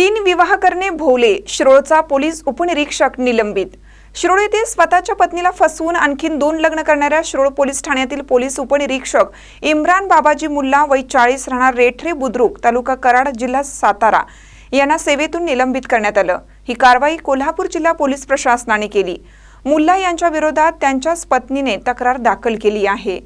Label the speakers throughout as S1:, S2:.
S1: तीन विवाह करणे भोवले शिरोळचा पोलीस उपनिरीक्षक निलंबित. शिरोळ येथे स्वतःच्या पत्नीला फसवून आणखीन दोन लग्न करणाऱ्या शिरोळ पोलीस ठाण्यातील पोलीस उपनिरीक्षक इम्रान बाबाजी मुल्ला वय चाळीस राहणार रेठरे बुद्रुक तालुका कराड जिल्हा सातारा. यांना सेवेतून निलंबित करण्यात आलं. ही कारवाई कोल्हापूर जिल्हा पोलीस प्रशासनाने केली. मुल्ला यांच्या विरोधात त्यांच्याच पत्नीने तक्रार दाखल केली आहे.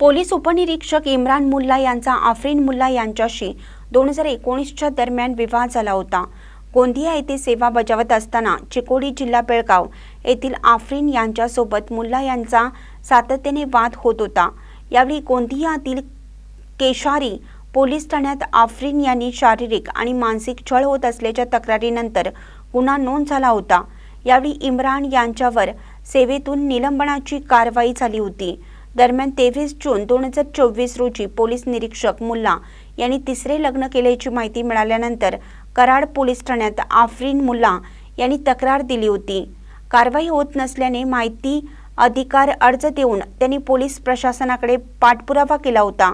S2: पोलीस उपनिरीक्षक इम्रान मुल्ला यांचा आफरीन मुल्ला यांच्याशी दोन हजार एकोणीसच्या दरम्यान विवाह झाला होता. गोंदिया येथे सेवा बजावत असताना चिकोडी जिल्हा बेळगाव येथील आफ्रिन यांच्यासोबत मुल्ला यांचा सातत्याने वाद होत होता. यावेळी गोंदियातील केशारी पोलीस ठाण्यात आफ्रिन यांनी शारीरिक आणि मानसिक छळ होत असल्याच्या तक्रारीनंतर गुन्हा नोंद झाला होता. यावेळी इम्रान यांच्यावर सेवेतून निलंबनाची कारवाई झाली होती. दरम्यान तेवीस जून दोन हजार चोवीस रोजी पोलीस निरीक्षक मुल्ला यांनी तिसरे लग्न केल्याची माहिती मिळाल्यानंतर कराड पोलीस ठाण्यात आफरीन मुल्ला यांनी तक्रार दिली होती. कारवाई होत नसल्याने माहिती अधिकार अर्ज देऊन त्यांनी पोलीस प्रशासनाकडे पाठपुरावा केला होता.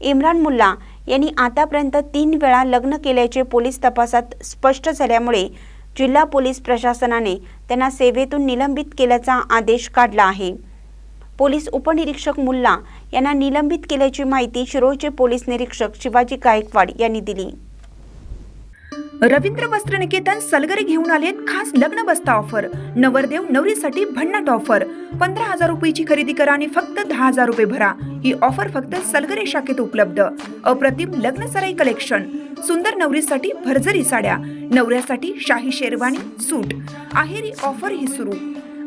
S2: इम्रान मुल्ला यांनी आतापर्यंत तीन वेळा लग्न केल्याचे पोलीस तपासात स्पष्ट झाल्यामुळे जिल्हा पोलीस प्रशासनाने त्यांना सेवेतून निलंबित केल्याचा आदेश काढला आहे. पोलीस उपनिरीक्षक मुल्ला यांना निलंबित केल्याची माहिती शिरोळचे पोलीस निरीक्षक शिवाजी गायकवाड यांनी दिली.
S1: रवींद्र वस्त्र निकेतन सलगरे घेऊन आलेत खास लग्न बस्ता ऑफर. नवरदेव नवरीसाठी भन्नाट ऑफर. पंधरा हजार रुपयाची खरेदी करा आणि फक्त दहा हजार रुपये भरा. ही ऑफर फक्त सलगरे शाखेत उपलब्ध. अप्रतिम लग्न सराई कलेक्शन. सुंदर नवरीसाठी भरजरी साड्या. नवऱ्यासाठी शाही शेरवानी सूट. आहेरी ऑफर ही सुरू.